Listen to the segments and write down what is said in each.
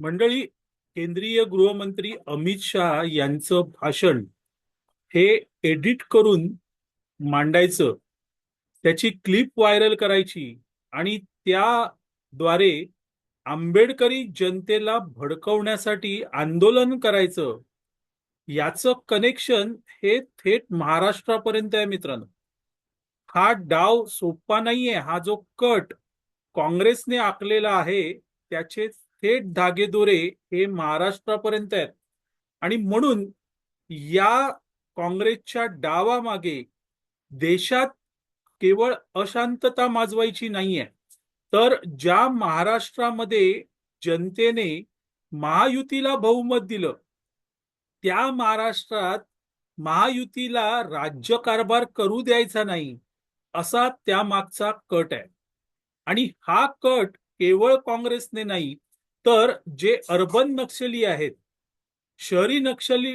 मंडळी केंद्रीय गृहमंत्री अमित शहा यांचं भाषण हे एडिट करून मांडायचं त्याची क्लिप व्हायरल करायची आणि त्याद्वारे आंबेडकरी जनतेला भडकवण्यासाठी आंदोलन करायचं याचं कनेक्शन हे थेट महाराष्ट्रापर्यंत आहे मित्रांनो. हा डाव सोपा नाहीये हा जो कट काँग्रेसने आखलेला आहे त्याचे थेट धागेदोरे हे महाराष्ट्रापर्यंत आहेत. आणि म्हणून या काँग्रेसच्या डावामागे देशात केवळ अशांतता माजवायची नाहीये. तर ज्या महाराष्ट्रामध्ये जनतेने महायुतीला बहुमत दिलं त्या महाराष्ट्रात महायुतीला राज्यकारभार करू द्यायचा नाही असा त्या मागचा कट आहे. आणि हा कट केवळ काँग्रेसने नाही तर जे अर्बन नक्षली आहेत शहरी नक्षली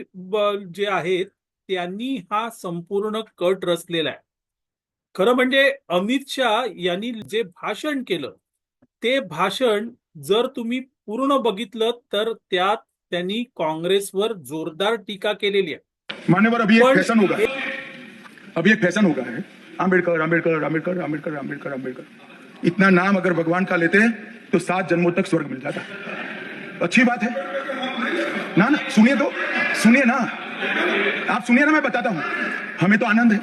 जे आहेत त्यांनी हा संपूर्ण कट रचलेला आहे. खरं म्हणजे अमित शहा यांनी जे भाषण केलं ते भाषण जर तुम्ही पूर्ण बघितलं तर त्यात त्यांनी काँग्रेसवर जोरदार टीका केलेली आहे. मान्यवर अभी एक फैशन होगा. हे- अभी एक फैशन होगा है. आम्बेडकर आम्बेडकर आम्बेडकर आम्बेडकर आम्बेडकर आम्बेडकर इतना नाम अगर भगवान का लेते तो सात जन्मों तक स्वर्ग मिल जाता। अच्छी बात है। ना ना, सुनिए तो सुनिए ना। आप सुनिए ना, मैं बताता हूँ। हमें तो आनंद है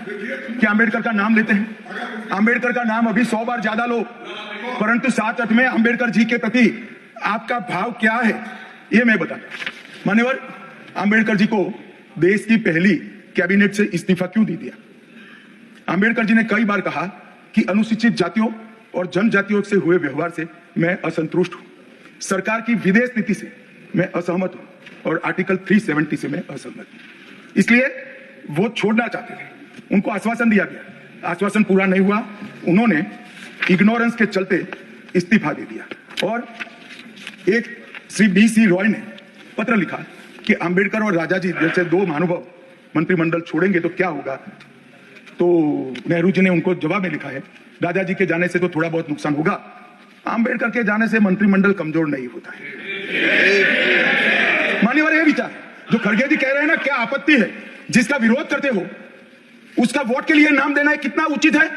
कि आम्बेडकर का नाम लेते हैं। आम्बेडकर का नाम अभी सौ बार ज़्यादा लो, परंतु सात अर्थ में आम्बेडकर जी के प्रति आपका भाव क्या है, ये मैं बताता मान्यवर आम्बेडकर जी को देश की पहली कैबिनेट से इस्तीफा क्यों दे दिया? आम्बेडकर जी ने कई बार कहा कि अनुसूचित जातियों और जनजातियों से हुए व्यवहार से मैं असंतुष्ट हूँ। सरकार की विदेश नीति से मैं असहमत हूँ और आर्टिकल 370 से मैं असहमत हूँ। इसलिए वो छोड़ना चाहते थे। उनको आश्वासन दिया गया। आश्वासन पूरा नहीं हुआ। उन्होंने इग्नोरेंस के चलते इस्तीफा दे दिया। और एक श्री बी सी रॉय ने पत्र लिखा कि अंबेडकर और राजा जी जैसे दो महानुभव मंत्रिमंडल छोड़ेंगे तो क्या होगा? तो नेहरू जी ने उनको जवाब में लिखा है दादाजी के जाने से तो थोड़ा बहुत नुकसान होगा। अंबेडकर के जाने से मंत्रिमंडल कमज़ोर नहीं होता है। मान्यवर ये विचार, जो खड़गे जी कह रहे हैं ना, क्या आपत्ति है? जिसका विरोध करते हो, उसका वोट के लिए नाम देना है कितना उचित है?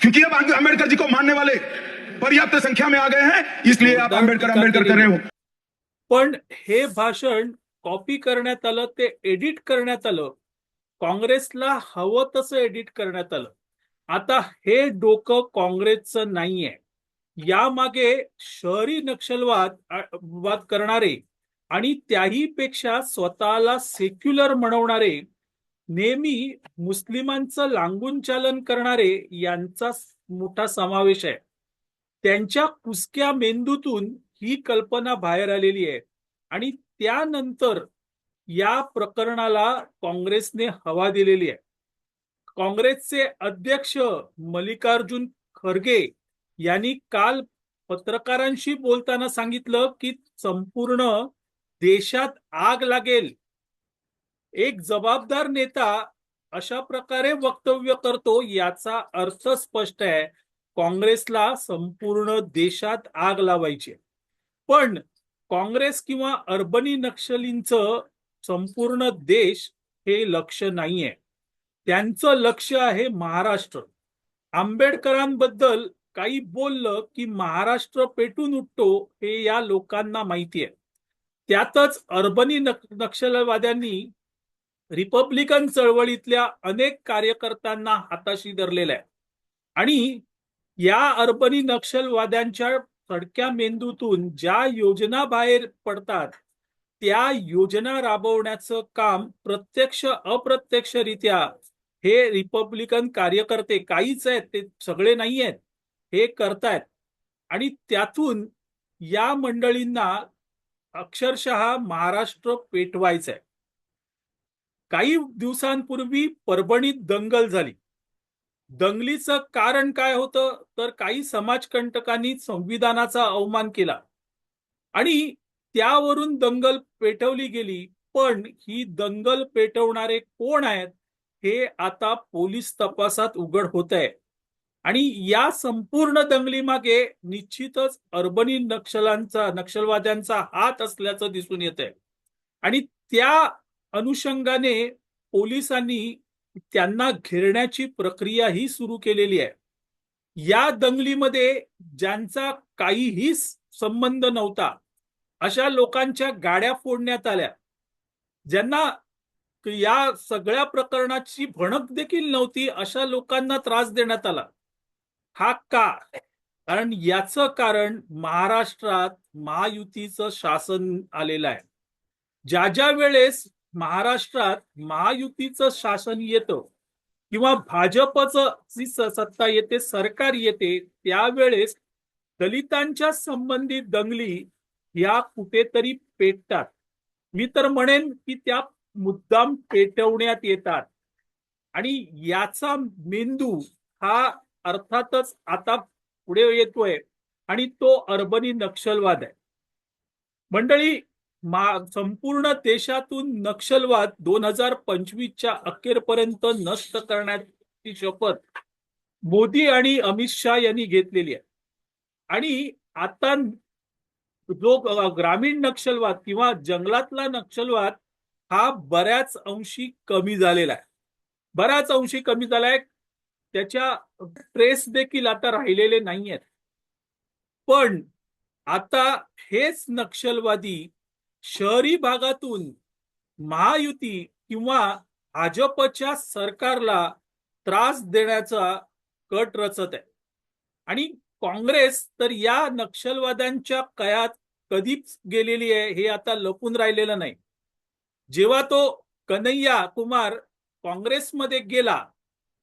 क्योंकि अब अंबेडकर जी को मानने वाले पर्याप्त संख्या में आ गए हैं, इसलिए आप अंबेडकर अंबेडकर कर रहे हो। पण हे भाषण कॉपी करण्यात आलं, ते एडिट करण्यात आलं. काँग्रेसला हवं तसं एडिट करण्यात आलं. आता हे डोकं काँग्रेसचं नाहीये. यामागे शहरी नक्षलवाद वाद करणारे आणि त्याही पेक्षा स्वतःला सेक्युलर म्हणवणारे नेहमी मुस्लिमांचं लांगून चालन करणारे यांचा मोठा समावेश आहे. त्यांच्या कुसक्या मेंदूतून ही कल्पना बाहेर आलेली आहे आणि त्यानंतर या प्रकरणाला काँग्रेसने हवा दिलेली आहे. काँग्रेसचे अध्यक्ष मल्लिकार्जुन खरगे यांनी काल पत्रकारांशी बोलताना सांगितलं की संपूर्ण देशात आग लागेल. एक जबाबदार नेता अशा प्रकारे वक्तव्य करतो याचा अर्थ स्पष्ट आहे. काँग्रेसला संपूर्ण देशात आग लावायची पण काँग्रेस किंवा अर्बनी नक्षलींचं संपूर्ण देश हे लक्ष नाहीये. त्यांचं लक्ष आहे महाराष्ट्र. आंबेडकरांबद्दल काही बोललं की महाराष्ट्र पेटून उठतो हे या लोकांना माहिती आहे. त्यातच अर्बनी नक्षलवाद्यांनी रिपब्लिकन चळवळीतल्या अनेक कार्यकर्त्यांना हाताशी धरलेलं आहे आणि या अर्बनी नक्षलवाद्यांच्या सडक्या मेंदूतून ज्या योजना बाहेर पडतात त्या योजना राबवण्याचं काम प्रत्यक्ष अप्रत्यक्षरित्या हे रिपब्लिकन कार्यकर्ते काहीच आहेत ते सगळे नाही आहेत हे करतायत. आणि त्यातून या मंडळींना अक्षरशः महाराष्ट्र पेटवायचं आहे काही दिवसांपूर्वी परभणीत दंगल झाली. दंगलीचं कारण काय होतं? तर काही समाजकंटकांनी संविधानाचा अवमान केला. आणि त्यावरून दंगल पेटवली गेली. पण ही दंगल पेटवणारे कोण आहेत? हे आता पोलीस तपासात उघड होत आहे आणि या संपूर्ण दंगली मागे निश्चितच अर्बनी नक्षलांचा नक्षलवाद्यांचा हात असल्याचं दिसून येत आहे आणि त्या अनुषंगाने पोलिसांनी त्यांना घेरण्याची प्रक्रिया ही सुरू केलेली आहे. या दंगलीमध्ये ज्यांचा काहीही संबंध नव्हता अशा लोकांच्या गाड्या फोडण्यात आल्या. ज्यांना या सगळ्या प्रकरणाची भणक देखील नव्हती अशा लोकांना त्रास देण्यात आला. हा का? कारण याचं कारण महाराष्ट्रात महायुतीचं शासन आलेलं आहे. ज्या ज्या वेळेस महाराष्ट्रात महायुतीचं शासन येतं किंवा भाजपचं जी स- सत्ता येते सरकार येते त्यावेळेस दलितांच्या संबंधित दंगली या कुठेतरी पेटतात. मी तर म्हणेन की त्या मुद्दाम पेटवण्यात येतात. आणि याचा मेंदू हा अर्थातच आता पुढे येतोय आणि तो अर्बनी नक्षलवाद आहे. मंडळी मा- संपूर्ण देशातून नक्षलवाद दोन हजार पंचवीसच्या अखेरपर्यंत नष्ट करण्याची शपथ मोदी आणि अमित शहा यांनी घेतलेली आहे. आणि आता जो ग्रामीण नक्षलवाद किंवा जंगलातला नक्षलवाद हा बऱ्याच अंशी कमी झालेला आहे. बऱ्याच अंशी कमी झालाय त्याच्या ट्रेस देखील आता राहिलेले नाही आहेत पण आता हेच नक्षलवादी शहरी भागातून महायुती किंवा भाजपच्या सरकारला त्रास देण्याचा कट रचत आहे. आणि काँग्रेस तर या नक्षलवाद्यांच्या कयात कधीच गेलेली आहे हे आता लपून राहिलेलं नाही. जेव्हा तो कन्हैया कुमार काँग्रेसमध्ये गेला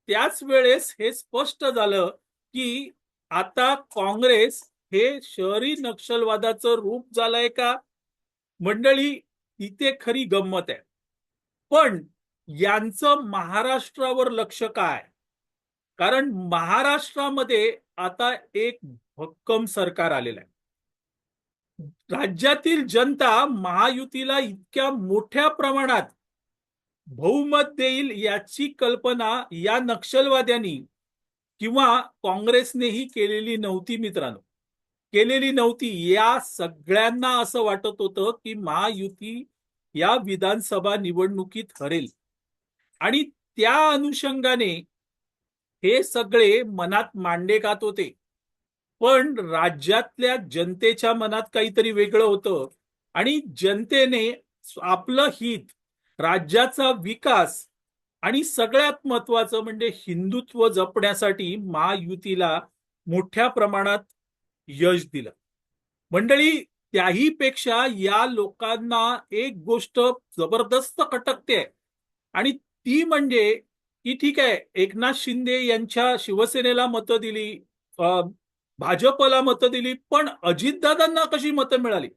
त्याच वेळेस हे स्पष्ट झालं की आता काँग्रेस हे शहरी नक्षलवादाचं रूप झालंय का? मंडळी इथे खरी गंमत आहे. पण यांचं महाराष्ट्रावर लक्ष काय? कारण महाराष्ट्रामध्ये आता एक भक्कम सरकार आलेलं आहे. राज्यातील जनता महायुतीला इतक्या मोठ्या प्रमाणात बहुमत देईल याची कल्पना या नक्षलवाद्यांनी किंवा काँग्रेसनेही केलेली नव्हती मित्रांनो. केलेली नव्हती. या सगळ्यांना असं वाटत होतं की महायुती या विधानसभा निवडणुकीत हरेल. आणि त्या अनुषंगाने हे सगळे मनात मांडे घात होते. पण राज्यातल्या जनतेच्या मनात काहीतरी वेगळं होतं. आणि जनतेने आपलं हित राज्याचा विकास आणि सगळ्यात महत्वाचं म्हणजे हिंदुत्व जपण्यासाठी महायुतीला मोठ्या प्रमाणात यश दिलं. मंडळी त्याही पेक्षा या लोकांना एक गोष्ट जबरदस्त खटकते आणि ती म्हणजे की ठीक आहे एकनाथ शिंदे यांच्या शिवसेनेला मतं दिली भाजपला मतं दिली पण अजितदादांना कशी मतं मिळाली?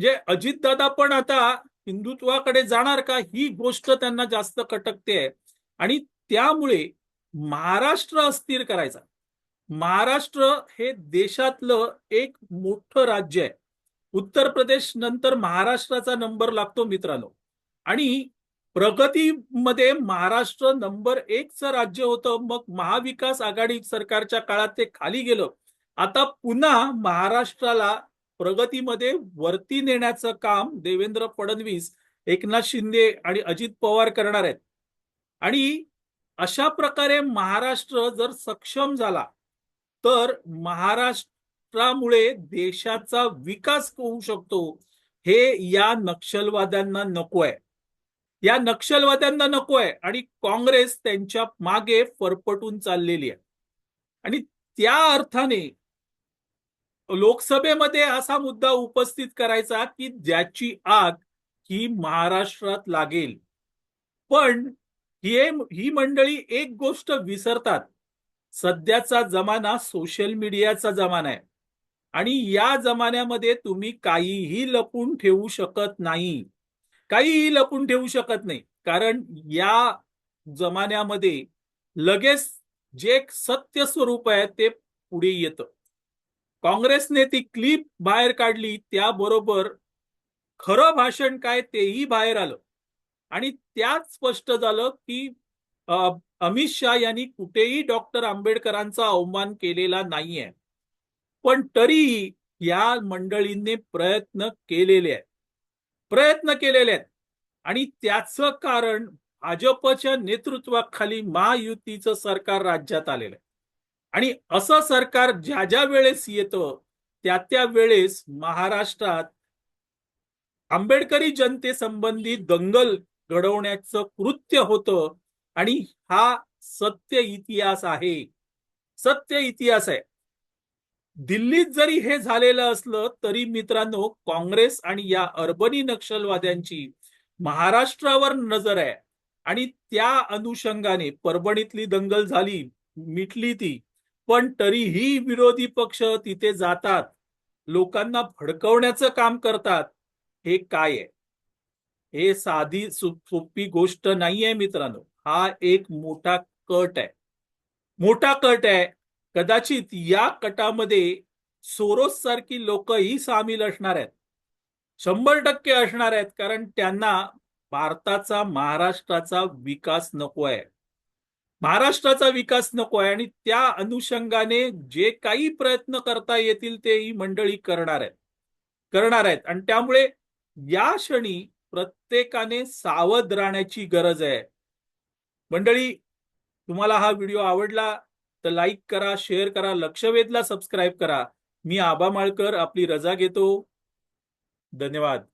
जे अजितदादा पण आता हिंदुत्वाकडे जाणार का ही गोष्ट त्यांना जास्त खटकते आहे. आणि त्यामुळे महाराष्ट्र अस्थिर करायचा. महाराष्ट्र हे देशातलं एक मोठं राज्य आहे. उत्तर प्रदेश नंतर महाराष्ट्राचा नंबर लागतो मित्रांनो. आणि प्रगतीमध्ये महाराष्ट्र नंबर एकचं राज्य होतं. मग महाविकास आघाडी सरकारच्या काळात ते खाली गेलं. आता पुन्हा महाराष्ट्राला प्रगतीमध्ये वरती नेण्याचं काम देवेंद्र फडणवीस एकनाथ शिंदे आणि अजित पवार करणार आहेत. आणि अशा प्रकारे महाराष्ट्र जर सक्षम झाला तर महाराष्ट्रामुळे देशाचा विकास होऊ शकतो हे या नक्षलवाद्यांना नको आहे या नक्षलवाद्यांना नको आहे आणि काँग्रेस त्यांच्या मागे फरफटून चाललेली आहे. आणि त्या अर्थाने लोकसभेमध्ये असा मुद्दा उपस्थित करायचा की ज्याची आग ही महाराष्ट्रात लागेल. पण हे ही मंडळी एक गोष्ट विसरतात. सध्याचा जमाना सोशल मीडियाचा जमाना आहे. आणि या जमान्यामध्ये तुम्ही काहीही लपून ठेवू शकत नाही. काहीही लपून ठेवू शकत नाही. कारण या जमान्यामध्ये लगेच जे सत्य स्वरूप आहे ते पुढे येतं. काँग्रेसने ती क्लिप बाहेर काढली त्याबरोबर खरं भाषण काय तेही बाहेर आलं. आणि त्यात स्पष्ट झालं की अमित शहा यांनी कुठेही डॉक्टर आंबेडकरांचा अवमान केलेला नाहीये. पण तरीही या मंडळींनी प्रयत्न केलेले आहेत. प्रयत्न केलेले आहेत. आणि त्याचं कारण भाजपच्या नेतृत्वाखाली महायुतीचं सरकार राज्यात आलेलं आहे. आणि असं सरकार ज्या ज्या वेळेस येतं त्या त्या वेळेस महाराष्ट्रात आंबेडकरी जनतेसंबंधी दंगल घडवण्याचं कृत्य होतं आणि हा सत्य इतिहास आहे. सत्य इतिहास आहे. दिल्लीत जरी हे झालेलं असलं तरी मित्रांनो काँग्रेस आणि या अर्बनी नक्षलवाद्यांची महाराष्ट्रावर नजर आहे. आणि त्या अनुषंगाने परभणीतली दंगल झाली मिटली ती. पण तरीही विरोधी पक्ष तिथे जातात. लोकांना भडकवण्याचं काम करतात. हे काय आहे? हे साधी सोपी गोष्ट नाहीये मित्रांनो. हा एक मोठा कट आहे. मोठा कट आहे. कदाचित या कटामध्ये सोरोस सारखी लोकही सामील असणार आहेत. शंभर टक्के असणार आहेत. कारण त्यांना भारताचा महाराष्ट्राचा विकास नको आहे. महाराष्ट्राचा विकास नको आहे आणि त्या अनुषंगाने जे काही प्रयत्न करता येतील ते ही मंडळी करणार आहेत. करणार आहेत. आणि त्यामुळे या क्षणी प्रत्येकाने सावध राहण्याची गरज आहे. मंडळी तुम्हाला हा व्हिडिओ आवडला तर लाईक करा शेअर करा लक्षवेधला सबस्क्राईब करा. मी आबा माळकर आपली रजा घेतो. धन्यवाद.